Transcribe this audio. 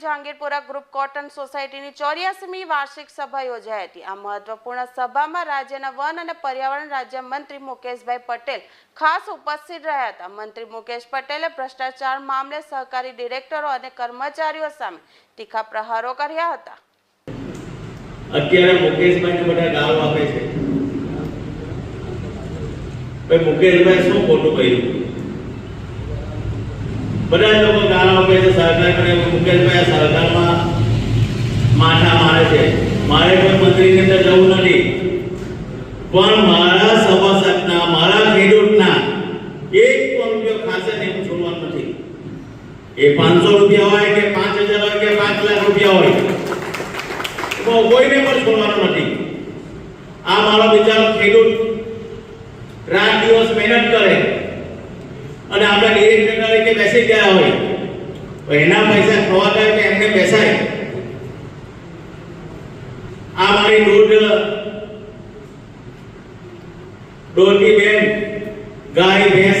Jahangirpura group cotton સોસાયટીની ચોર્યાસીમી વાર્ષિક સભા યોજાઈ હતી. આ મહત્વપૂર્ણ સભામાં રાજ્યના વન અને પર્યાવરણ રાજ્યમંત્રી મુકેશભાઈ પટેલ ખાસ ઉપસ્થિત રહ્યા હતા. મંત્રી મુકેશ પટેલે ભ્રષ્ટાચાર મામલે સહકારી ડિરેક્ટરો અને કર્મચારીઓ સામે તીખા પ્રહારો કર્યા હતા. અત્યારે મુકેશભાઈને બધા ગાળો આપે છે. ભાઈ મુકેશભાઈ શું ખોટું કર્યું? બધા લોકો ગાળો આપે છે સરકારમાં માથા મારે છે. મારે કોઈ મંત્રીની અંદર જવું નથી. પણ મારા સભાસદના, મારા ખેડૂતના એક પણ રૂપિયો ખાસે ને છોડવાનું નથી. એ પાંચસો રૂપિયા હોય કે પાંચ હજાર હોય કે પાંચ લાખ રૂપિયા હોય કોઈને પણ છોડવાનું નથી. આ મારો બિચારો ખેડૂત રાત દિવસ મહેનત કરે અને આપણે ડિરેક્ટર તરીકે બેસી ગયા હોય. એના પૈસા ખવા થાય કે એમને બેસાય આ મારી દૂધ દોઢી બેન ગાય ભેંસ